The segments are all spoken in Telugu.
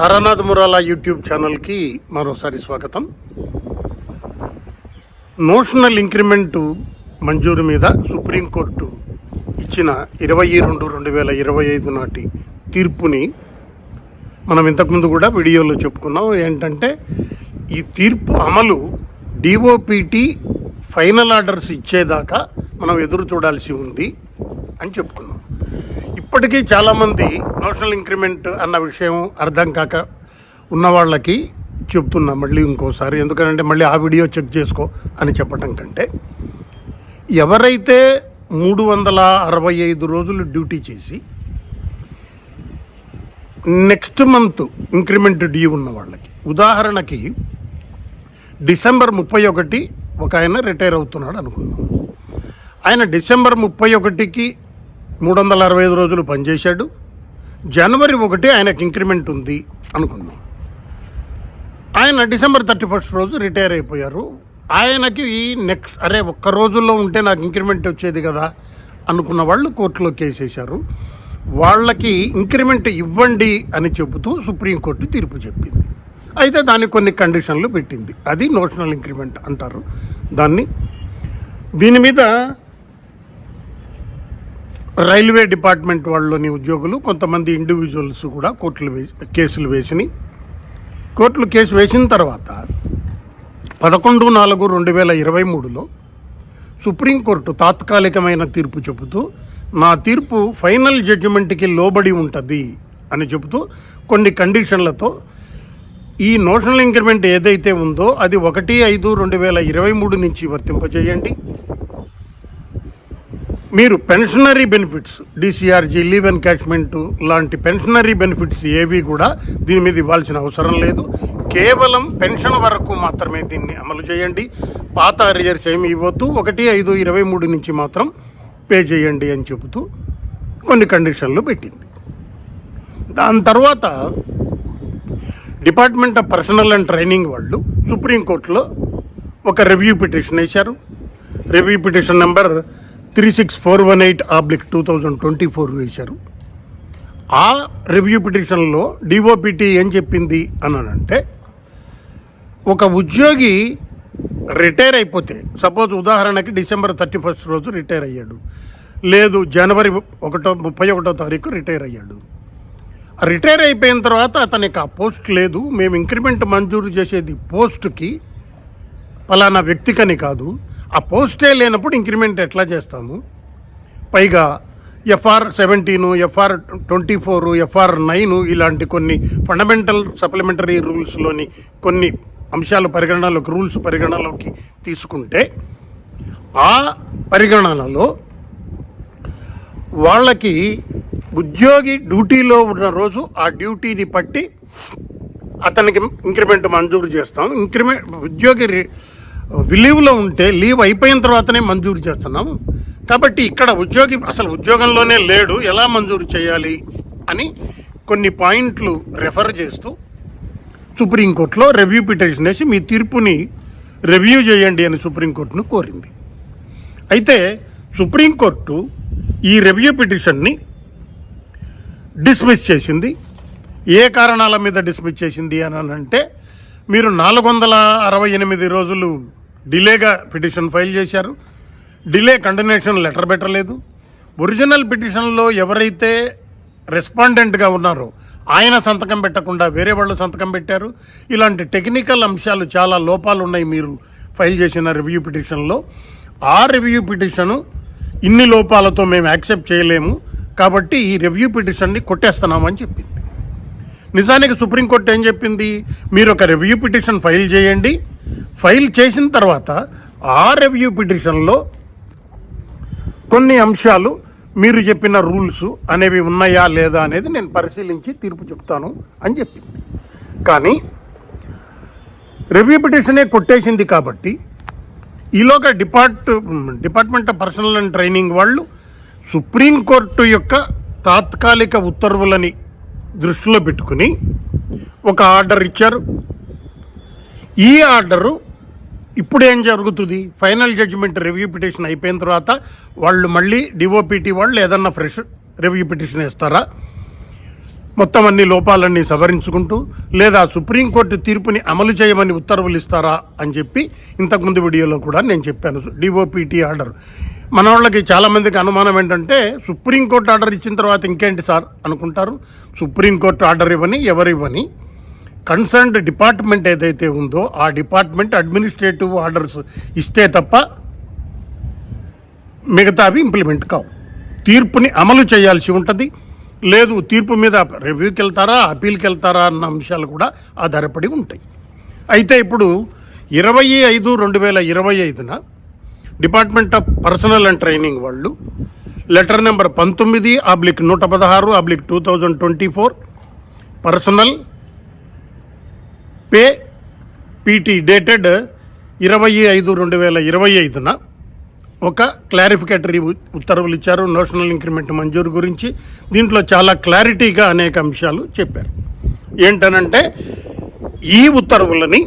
తారానాథ్ మురాలా యూట్యూబ్ ఛానల్కి మరోసారి స్వాగతం. నోషనల్ ఇంక్రిమెంటు మంజూరు మీద సుప్రీంకోర్టు ఇచ్చిన ఇరవై రెండు రెండు వేల ఇరవై ఐదు నాటి తీర్పుని మనం ఇంతకుముందు కూడా వీడియోలో చెప్పుకున్నాం. ఏంటంటే ఈ తీర్పు అమలు డిఓపిటి ఫైనల్ ఆర్డర్స్ ఇచ్చేదాకా మనం ఎదురు చూడాల్సి ఉంది అని చెప్పుకున్నాం. ఇప్పటికీ చాలామంది నోషనల్ ఇంక్రిమెంట్ అన్న విషయం అర్థం కాక ఉన్న వాళ్ళకి చెప్తున్నా మళ్ళీ ఇంకోసారి. ఎందుకంటే మళ్ళీ ఆ వీడియో చెక్ చేసుకో అని చెప్పడం కంటే. ఎవరైతే మూడు వందల అరవై ఐదు రోజులు డ్యూటీ చేసి నెక్స్ట్ మంత్ ఇంక్రిమెంట్ డ్యూ ఉన్న వాళ్ళకి ఉదాహరణకి డిసెంబర్ ముప్పై ఒకటి ఒక ఆయన రిటైర్ అవుతున్నాడు అనుకుందాం. ఆయన డిసెంబర్ ముప్పై ఒకటికి మూడు వందల అరవై ఐదు రోజులు పనిచేశాడు. జనవరి ఒకటి ఆయనకు ఇంక్రిమెంట్ ఉంది అనుకుందాం. ఆయన డిసెంబర్ థర్టీ ఫస్ట్ రోజు రిటైర్ అయిపోయారు. ఆయనకి నెక్స్ట్ అరే ఒక్క రోజుల్లో ఉంటే నాకు ఇంక్రిమెంట్ వచ్చేది కదా అనుకున్న వాళ్ళు కోర్టులో కేసేశారు వాళ్ళకి ఇంక్రిమెంట్ ఇవ్వండి అని చెబుతూ సుప్రీంకోర్టు తీర్పు చెప్పింది. అయితే దానికి కొన్ని కండిషన్లు పెట్టింది. అది నోషనల్ ఇంక్రిమెంట్ అంటారు దాన్ని. దీని మీద రైల్వే డిపార్ట్మెంట్ వాళ్ళలోని ఉద్యోగులు కొంతమంది ఇండివిజువల్స్ కూడా కోర్టులు వేసి కేసులు వేసినాయి కోర్టులు కేసు వేసిన తర్వాత పదకొండు నాలుగు రెండు వేల ఇరవై మూడులో సుప్రీంకోర్టు తాత్కాలికమైన తీర్పు చెబుతూ నా తీర్పు ఫైనల్ జడ్జిమెంట్కి లోబడి ఉంటుంది అని చెబుతూ కొన్ని కండిషన్లతో ఈ నోషనల్ ఇంక్రిమెంట్ ఏదైతే ఉందో అది ఒకటి ఐదు రెండు వేల ఇరవై మూడు నుంచి వర్తింపజేయండి. మీరు pensionary benefits DCRG leave encashment లాంటి పెన్షనరీ బెనిఫిట్స్ ఏవి కూడా దీని మీద ఇవ్వాల్సిన అవసరం లేదు. కేవలం పెన్షన్ వరకు మాత్రమే దీన్ని అమలు చేయండి. పాత అరియర్స్ ఏమి ఇవ్వద్దు. ఒకటి ఐదు ఇరవై మూడు నుంచి మాత్రం పే చేయండి అని చెబుతూ కొన్ని కండిషన్లు పెట్టింది. దాని తర్వాత department of personnel and training వాళ్ళు సుప్రీంకోర్టులో ఒక రివ్యూ పిటిషన్ వేశారు. Review petition number three six four one eight oblique two thousand twenty four వేశారు. ఆ రివ్యూ పిటిషన్లో డిఓపిటి ఏం చెప్పింది అని అంటే ఒక ఉద్యోగి రిటైర్ అయిపోతే సపోజ్ ఉదాహరణకి డిసెంబర్ థర్టీ ఫస్ట్ రోజు రిటైర్ అయ్యాడు లేదు జనవరి ఒకటో ముప్పై ఒకటో తారీఖు రిటైర్ అయ్యాడు. రిటైర్ అయిపోయిన తర్వాత అతనికి ఆ పోస్ట్ లేదు మేము ఇంక్రిమెంట్ మంజూరు చేసేది పోస్ట్కి పలానా వ్యక్తికని కాదు ఆ పోస్టే లేనప్పుడు ఇంక్రిమెంట్ ఎట్లా చేస్తాము? పైగా FR seventeen FR twenty four FR nine ఇలాంటి కొన్ని ఫండమెంటల్ సప్లిమెంటరీ రూల్స్లోని కొన్ని అంశాలు పరిగణనలోకి రూల్స్ పరిగణనలోకి తీసుకుంటే ఆ పరిగణనలో వాళ్ళకి ఉద్యోగి డ్యూటీలో ఉన్న రోజు ఆ డ్యూటీని పట్టి అతనికి ఇంక్రిమెంట్ మంజూరు చేస్తాం. ఇంక్రిమెంట్ ఉద్యోగి విలీవ్లో ఉంటే లీవ్ అయిపోయిన తర్వాతనే మంజూరు చేస్తున్నాం. కాబట్టి ఇక్కడ ఉద్యోగి అసలు ఉద్యోగంలోనే లేడు ఎలా మంజూరు చేయాలి అని కొన్ని పాయింట్లు రెఫర్ చేస్తూ సుప్రీంకోర్టులో రివ్యూ పిటిషన్ వేసి మీ తీర్పుని రివ్యూ చేయండి అని సుప్రీంకోర్టును కోరింది. అయితే సుప్రీంకోర్టు ఈ రివ్యూ పిటిషన్ని డిస్మిస్ చేసింది. ఏ కారణాల మీద డిస్మిస్ చేసింది అని అంటే మీరు నాలుగు వందల అరవై ఎనిమిది రోజులు డిలేగా పిటిషన్ ఫైల్ చేశారు. డిలే కంటిన్యూషన్ లెటర్ పెట్టలేదు. ఒరిజినల్ పిటిషన్లో ఎవరైతే రెస్పాండెంట్గా ఉన్నారో ఆయన సంతకం పెట్టకుండా వేరే వాళ్ళు సంతకం పెట్టారు. ఇలాంటి టెక్నికల్ అంశాలు చాలా లోపాలు ఉన్నాయి మీరు ఫైల్ చేసిన రివ్యూ పిటిషన్లో. ఆ రివ్యూ పిటిషను ఇన్ని లోపాలతో మేము యాక్సెప్ట్ చేయలేము. కాబట్టి ఈ రివ్యూ పిటిషన్ని కొట్టేస్తున్నామని చెప్పింది. నిజానికి సుప్రీంకోర్టు ఏం చెప్పింది? మీరు ఒక రివ్యూ పిటిషన్ ఫైల్ చేయండి. ఫైల్ చేసిన తర్వాత ఆ రివ్యూ పిటిషన్లో కొన్ని అంశాలు మీరు చెప్పిన రూల్స్ అనేవి ఉన్నాయా లేదా అనేది నేను పరిశీలించి తీర్పు చెప్తాను అని చెప్పింది. కానీ రివ్యూ పిటిషనే కొట్టేసింది కాబట్టి ఈలోగా depart department of personnel and training వాళ్ళు సుప్రీంకోర్టు యొక్క తాత్కాలిక ఉత్తర్వులని దృష్టిలో పెట్టుకుని ఒక ఆర్డర్ ఇచ్చారు. ఈ ఆర్డరు ఇప్పుడు ఏం జరుగుతుంది? ఫైనల్ జడ్జిమెంట్ రివ్యూ పిటిషన్ అయిపోయిన తర్వాత వాళ్ళు మళ్ళీ డిఓపిటీ వాళ్ళు ఏదన్నా ఫ్రెష్ రివ్యూ పిటిషన్ ఇస్తారా మొత్తం అన్ని లోపాలన్నీ సవరించుకుంటూ లేదా సుప్రీంకోర్టు తీర్పుని అమలు చేయమని ఉత్తర్వులు ఇస్తారా అని చెప్పి ఇంతకుముందు వీడియోలో కూడా నేను చెప్పాను. డిఓపిటీ ఆర్డర్ మన వాళ్ళకి చాలామందికి అనుమానం ఏంటంటే సుప్రీంకోర్టు ఆర్డర్ ఇచ్చిన తర్వాత ఇంకేంటి సార్ అనుకుంటారు? సుప్రీంకోర్టు ఆర్డర్ ఇవ్వని ఎవరు ఇవ్వని? కన్సర్న్డ్ డిపార్ట్మెంట్ ఏదైతే ఉందో ఆ డిపార్ట్మెంట్ అడ్మినిస్ట్రేటివ్ ఆర్డర్స్ ఇస్తే తప్ప మిగతావి ఇంప్లిమెంట్ కావు. తీర్పుని అమలు చేయాల్సి ఉంటుంది. లేదు తీర్పు మీద రివ్యూకి వెళ్తారా అపీల్కి వెళ్తారా అన్న అంశాలు కూడా ఆధారపడి ఉంటాయి. అయితే ఇప్పుడు ఇరవై ఐదు రెండు వేల ఇరవై ఐదున department of personnel and training వాళ్ళు. లెటర్ నెంబర్ పంతొమ్మిది అబ్లిక్ నూట పదహారు oblique two thousand twenty four. Personnel pay PT dated ఇరవై ఐదు రెండు వేల ఇరవై ఐదున ఒక క్లారిఫికేటరీ ఉత్తర్వులు ఇచ్చారు. నోషనల్ ఇంక్రిమెంట్ మంజూరు గురించి దీంట్లో చాలా క్లారిటీగా అనేక అంశాలు చెప్పారు. ఏంటనంటే ఈ ఉత్తర్వులని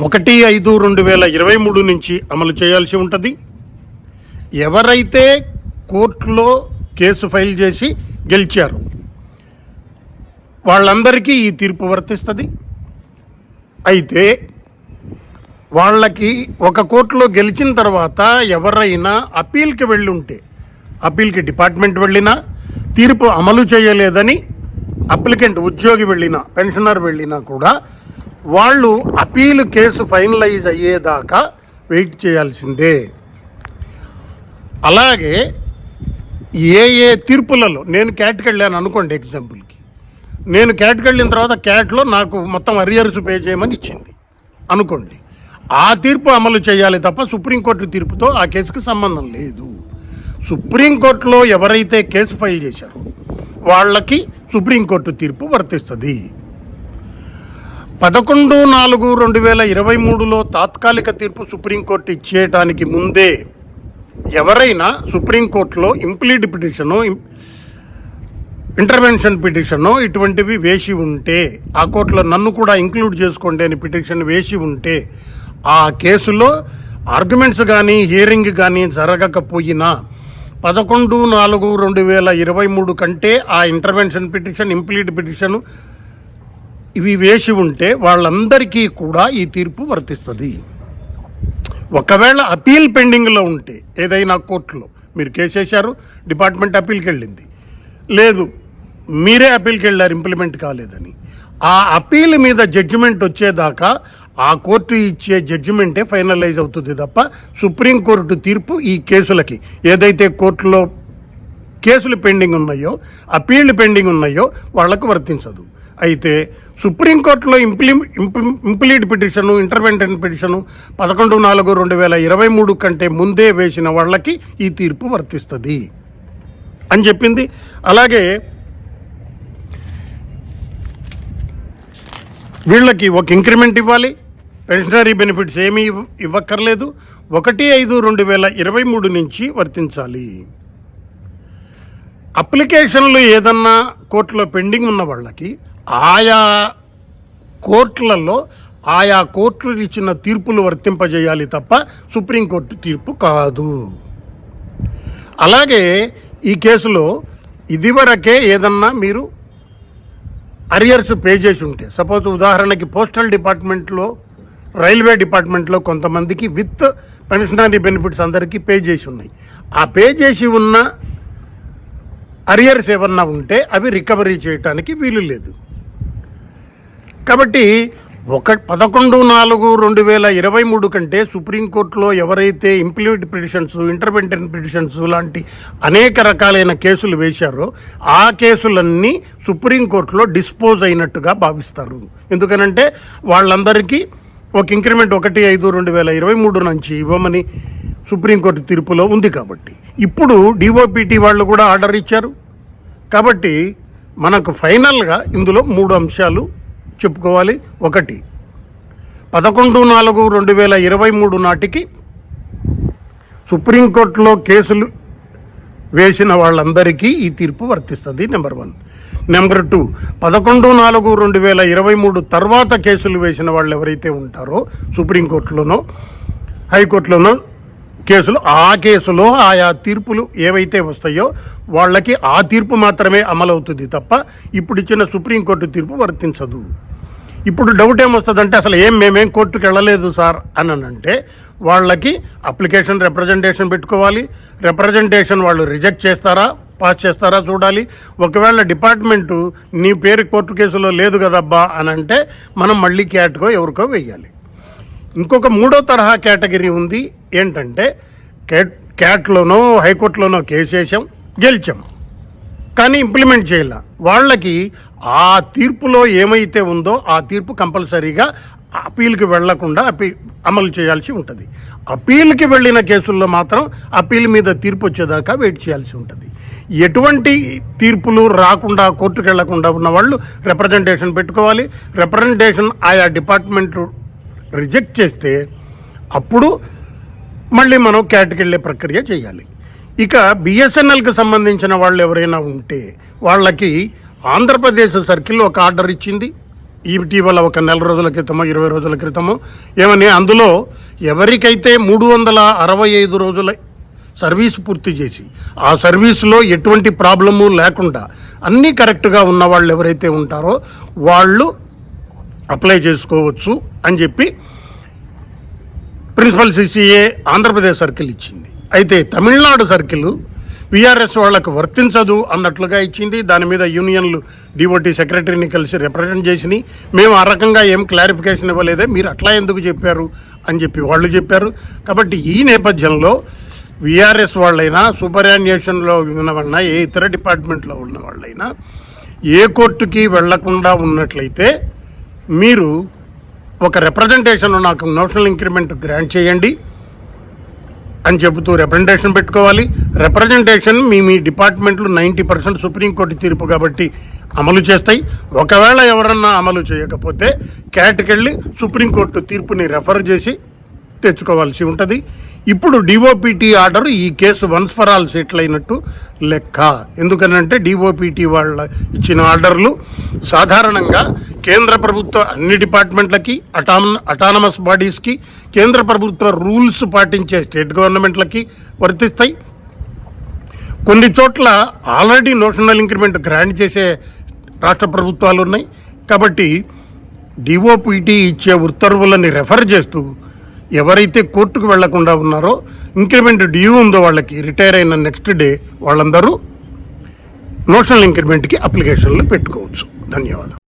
ఒకటి ఐదు రెండు వేల ఇరవై మూడు నుంచి అమలు చేయాల్సి ఉంటుంది. ఎవరైతే కోర్టులో కేసు ఫైల్ చేసి గెలిచారు వాళ్ళందరికీ ఈ తీర్పు వర్తిస్తుంది. అయితే వాళ్ళకి ఒక కోర్టులో గెలిచిన తర్వాత ఎవరైనా అప్పీల్కి వెళ్ళి ఉంటే అప్పీల్కి డిపార్ట్మెంట్ వెళ్ళినా తీర్పు అమలు చేయలేదని అప్లికెంట్ ఉద్యోగి వెళ్ళినా పెన్షనర్ వెళ్ళినా కూడా వాళ్ళు అపీల్ కేసు ఫైనలైజ్ అయ్యేదాకా వెయిట్ చేయాల్సిందే. అలాగే ఏ ఏ తీర్పులలో నేను క్యాట్కి వెళ్ళాను అనుకోండి ఎగ్జాంపుల్కి. నేను క్యాట్కి వెళ్ళిన తర్వాత క్యాట్లో నాకు మొత్తం అరియర్స్ పే చేయమని ఇచ్చింది. అనుకోండి. ఆ తీర్పు అమలు చేయాలి తప్ప సుప్రీంకోర్టు తీర్పుతో ఆ కేసుకు సంబంధం లేదు. సుప్రీంకోర్టులో ఎవరైతే కేసు ఫైల్ చేశారో వాళ్ళకి సుప్రీంకోర్టు తీర్పు వర్తిస్తుంది. పదకొండు నాలుగు రెండు వేల ఇరవై మూడులో తాత్కాలిక తీర్పు సుప్రీంకోర్టు ఇచ్చేయటానికి ముందే ఎవరైనా సుప్రీంకోర్టులో ఇంప్లీడ్ పిటిషను ఇంటర్వెన్షన్ పిటిషన్ ఇటువంటివి వేసి ఉంటే ఆ కోర్టులో నన్ను కూడా ఇంక్లూడ్ చేసుకోండి అని పిటిషన్ వేసి ఉంటే ఆ కేసులో ఆర్గ్యుమెంట్స్ కానీ హియరింగ్ కానీ జరగకపోయినా పదకొండు నాలుగు రెండు వేల ఇరవై మూడు కంటే ఆ ఇంటర్వెన్షన్ పిటిషన్ ఇంప్లీడ్ పిటిషన్ ఇవి వేసి ఉంటే వాళ్ళందరికీ కూడా ఈ తీర్పు వర్తిస్తుంది. ఒకవేళ అపీల్ పెండింగ్లో ఉంటే ఏదైనా కోర్టులో మీరు కేసేశారు డిపార్ట్మెంట్ అపీల్కి వెళ్ళింది లేదు మీరే అపీల్కి వెళ్ళారు ఇంప్లిమెంట్ కాలేదని. ఆ అపీల్ మీద జడ్జిమెంట్ వచ్చేదాకా ఆ కోర్టు ఇచ్చే జడ్జిమెంటే ఫైనలైజ్ అవుతుంది తప్ప సుప్రీంకోర్టు తీర్పు ఈ కేసులకి ఏదైతే కోర్టులో కేసులు పెండింగ్ ఉన్నాయో అపీళ్ళు పెండింగ్ ఉన్నాయో వాళ్ళకు వర్తించదు. అయితే సుప్రీంకోర్టులో ఇంప్లి ఇంప్లీడ్ పిటిషను ఇంటర్వెంటెంట్ పిటిషను పదకొండు నాలుగు రెండు వేల ఇరవై మూడు కంటే ముందే వేసిన వాళ్ళకి ఈ తీర్పు వర్తిస్తుంది అని చెప్పింది. అలాగే వీళ్ళకి ఒక ఇంక్రిమెంట్ ఇవ్వాలి. పెన్షనరీ బెనిఫిట్స్ ఏమీ ఇవ్వక్కర్లేదు. ఒకటి ఐదు రెండు వేల ఇరవై మూడు నుంచి వర్తించాలి. అప్లికేషన్లు ఏదన్నా కోర్టులో పెండింగ్ ఉన్న వాళ్ళకి ఆయా కోర్టులలో ఆయా కోర్టులు ఇచ్చిన తీర్పులు వర్తింపజేయాలి తప్ప సుప్రీంకోర్టు తీర్పు కాదు. అలాగే ఈ కేసులో ఇదివరకే ఏదన్నా మీరు అరియర్స్ పే చేసి ఉంటే సపోజ్ ఉదాహరణకి పోస్టల్ డిపార్ట్మెంట్లో రైల్వే డిపార్ట్మెంట్లో కొంతమందికి విత్ పెన్షనరీ బెనిఫిట్స్ అందరికీ పే చేసి ఉన్నాయి. ఆ పే చేసి ఉన్న అరియర్స్ ఏమన్నా ఉంటే అవి రికవరీ చేయటానికి వీలు లేదు. కాబట్టి ఒక పదకొండు నాలుగు రెండు వేల ఇరవై మూడు కంటే సుప్రీంకోర్టులో ఎవరైతే ఇంప్లిమెంట్ పిటిషన్స్ ఇంటర్వెంటన్ పిటిషన్స్ లాంటి అనేక రకాలైన కేసులు వేశారో ఆ కేసులన్నీ సుప్రీంకోర్టులో డిస్పోజ్ అయినట్టుగా భావిస్తారు. ఎందుకనంటే వాళ్ళందరికీ ఒక ఇంక్రిమెంట్ ఒకటి ఐదు రెండు వేల ఇరవై మూడు నుంచి ఇవ్వమని సుప్రీంకోర్టు తీర్పులో ఉంది కాబట్టి. ఇప్పుడు డిఓపిటి వాళ్ళు కూడా ఆర్డర్ ఇచ్చారు. కాబట్టి మనకు ఫైనల్గా ఇందులో మూడు అంశాలు చెప్పుకోవాలి. ఒకటి. పదకొండు నాలుగు రెండు వేల ఇరవై మూడు నాటికి సుప్రీంకోర్టులో కేసులు వేసిన వాళ్ళందరికీ ఈ తీర్పు వర్తిస్తుంది నెంబర్ వన్. Number two. పదకొండు నాలుగు రెండు వేల ఇరవై మూడు తర్వాత కేసులు వేసిన వాళ్ళు ఎవరైతే ఉంటారో సుప్రీంకోర్టులోనో హైకోర్టులోనో కేసులు ఆ కేసులో ఆయా తీర్పులు ఏవైతే వస్తాయో వాళ్ళకి ఆ తీర్పు మాత్రమే అమలవుతుంది తప్ప ఇప్పుడు ఇచ్చిన సుప్రీంకోర్టు తీర్పు వర్తించదు. ఇప్పుడు డౌట్ ఏమొస్తుందంటే అసలు ఏం మేమేం కోర్టుకు వెళ్ళలేదు సార్ అని అంటే వాళ్ళకి అప్లికేషన్ రిప్రజెంటేషన్ పెట్టుకోవాలి. రిప్రజెంటేషన్ వాళ్ళు రిజెక్ట్ చేస్తారా పాస్ చేస్తారా చూడాలి. ఒకవేళ డిపార్ట్మెంటు నీ పేరు కోర్టు కేసులో లేదు కదబ్బా అని అంటే మనం మళ్ళీ క్యాట్కో ఎవరికో వెయ్యాలి. ఇంకొక మూడో తరహా కేటగిరీ ఉంది ఏంటంటే క్యాట్ క్యాట్లోనో హైకోర్టులోనో కేసు వేసాం గెలిచాం. కానీ ఇంప్లిమెంట్ చేయాల. వాళ్ళకి ఆ తీర్పులో ఏమైతే ఉందో ఆ తీర్పు కంపల్సరీగా అపీల్కి వెళ్ళకుండా అపీ అమలు చేయాల్సి ఉంటుంది. అపీల్కి వెళ్ళిన కేసుల్లో మాత్రం అపీల్ మీద తీర్పు వచ్చేదాకా వెయిట్ చేయాల్సి ఉంటుంది. ఎటువంటి తీర్పులు రాకుండా కోర్టుకు వెళ్ళకుండా ఉన్న వాళ్ళు రిప్రజెంటేషన్ పెట్టుకోవాలి. రిప్రజెంటేషన్ ఆయా డిపార్ట్మెంట్ రిజెక్ట్ చేస్తే అప్పుడు మళ్ళీ మనం క్యాట్కి వెళ్ళే ప్రక్రియ చేయాలి. ఇక బిఎస్ఎన్ఎల్కి సంబంధించిన వాళ్ళు ఎవరైనా ఉంటే వాళ్ళకి ఆంధ్రప్రదేశ్ సర్కిల్ ఒక ఆర్డర్ ఇచ్చింది. ఇటీవల ఒక నెల రోజుల క్రితమో ఇరవై రోజుల క్రితమో. ఏమని అందులో ఎవరికైతే మూడు వందల అరవై ఐదు రోజుల సర్వీస్ పూర్తి చేసి ఆ సర్వీస్లో ఎటువంటి ప్రాబ్లము లేకుండా అన్నీ కరెక్ట్గా ఉన్న వాళ్ళు ఎవరైతే ఉంటారో వాళ్ళు అప్లై చేసుకోవచ్చు అని చెప్పి ప్రిన్సిపల్ సిసిఏ ఆంధ్రప్రదేశ్ సర్కిల్ ఇచ్చింది. అయితే తమిళనాడు సర్కిల్ వీఆర్ఎస్ వాళ్ళకు వర్తించదు అన్నట్లుగా ఇచ్చింది. దాని మీద యూనియన్లు డిఓటి సెక్రటరీని కలిసి రిప్రజెంట్ చేసినాయి మేము ఆ రకంగా ఏం క్లారిఫికేషన్ ఇవ్వలేదే. మీరు అట్లా ఎందుకు చెప్పారు అని చెప్పి వాళ్ళు చెప్పారు. కాబట్టి ఈ నేపథ్యంలో విఆర్ఎస్ వాళ్ళైనా సూపరాన్యేషన్లో ఉన్న ఏ ఇతర డిపార్ట్మెంట్లో ఉన్న వాళ్ళైనా ఏ కోర్టుకి వెళ్ళకుండా ఉన్నట్లయితే మీరు ఒక రిప్రజెంటేషన్ నాకు నోషనల్ ఇంక్రిమెంట్ గ్రాంట్ చేయండి. అని చెబుతూ రిప్రజెంటేషన్ పెట్టుకోవాలి. రిప్రజెంటేషన్ మీ మీ డిపార్ట్మెంట్లు నైంటీ పర్సెంట్ సుప్రీంకోర్టు తీర్పు కాబట్టి అమలు చేస్తాయి. ఒకవేళ ఎవరన్నా అమలు చేయకపోతే క్యాట్కెళ్ళి సుప్రీంకోర్టు తీర్పుని రెఫర్ చేసి తెచ్చుకోవాల్సి ఉంటుంది. ఇప్పుడు డీఓపీటీ ఆర్డర్ ఈ case once for all settle అయినట్టు లెక్క. ఎందుకనంటే డిఓపిటి వాళ్ళ ఇచ్చిన ఆర్డర్లు సాధారణంగా కేంద్ర ప్రభుత్వ అన్ని డిపార్ట్మెంట్లకి అటామ అటానమస్ బాడీస్కి కేంద్ర ప్రభుత్వ రూల్స్ పాటించే స్టేట్ గవర్నమెంట్లకి వర్తిస్తాయి. కొన్ని చోట్ల ఆల్రెడీ నోషనల్ ఇంక్రిమెంట్ గ్రాంట్ చేసే రాష్ట్ర ప్రభుత్వాలు ఉన్నాయి. కాబట్టి డిఓపిటి ఇచ్చే ఉత్తర్వులని రెఫర్ చేస్తూ ఎవరైతే కోర్టుకు వెళ్ళకుండా ఉన్నారో ఇంక్రిమెంట్ డ్యూ ఉందో వాళ్ళకి రిటైర్ అయిన నెక్స్ట్ డే వాళ్ళందరూ నోషనల్ ఇంక్రిమెంట్కి అప్లికేషన్లు పెట్టుకోవచ్చు. ధన్యవాదాలు.